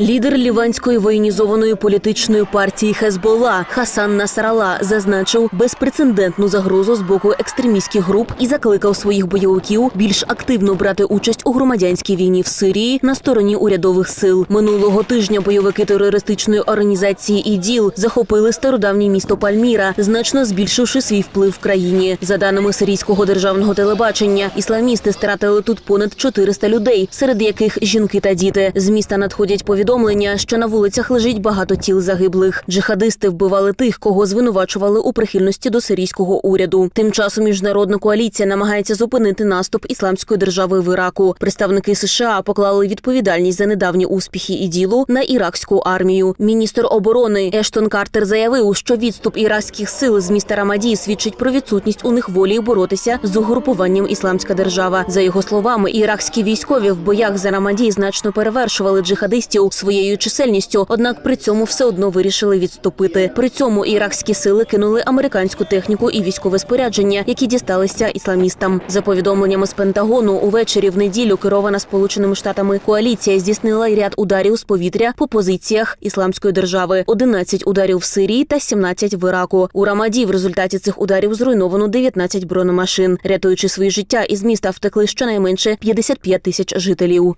Лідер ліванської воєнізованої політичної партії Хезбола Хасан Насрала зазначив безпрецедентну загрозу з боку екстремістських груп і закликав своїх бойовиків більш активно брати участь у громадянській війні в Сирії на стороні урядових сил. Минулого тижня бойовики терористичної організації ІДІЛ захопили стародавнє місто Пальміра, значно збільшивши свій вплив в країні. За даними сирійського державного телебачення, ісламісти стратили тут понад 400 людей, серед яких жінки та діти. З міста надходять повідомлення, що на вулицях лежить багато тіл загиблих. Джихадисти вбивали тих, кого звинувачували у прихильності до сирійського уряду. Тим часом міжнародна коаліція намагається зупинити наступ ісламської держави в Іраку. Представники США поклали відповідальність за недавні успіхи іділу на іракську армію. Міністр оборони Ештон Картер заявив, що відступ іракських сил з міста Рамаді свідчить про відсутність у них волі боротися з угрупуванням Ісламська держава. За його словами, іракські військові в боях за Рамаді значно перевершували джихадистів своєю чисельністю, однак при цьому все одно вирішили відступити. При цьому іракські сили кинули американську техніку і військове спорядження, які дісталися ісламістам. За повідомленнями з Пентагону, увечері в неділю керована Сполученими Штатами коаліція здійснила ряд ударів з повітря по позиціях ісламської держави: 11 ударів в Сирії та 17 в Іраку. У Рамаді в результаті цих ударів зруйновано 19 бронемашин. Рятуючи свої життя, із міста втекли щонайменше 55 тисяч жителів.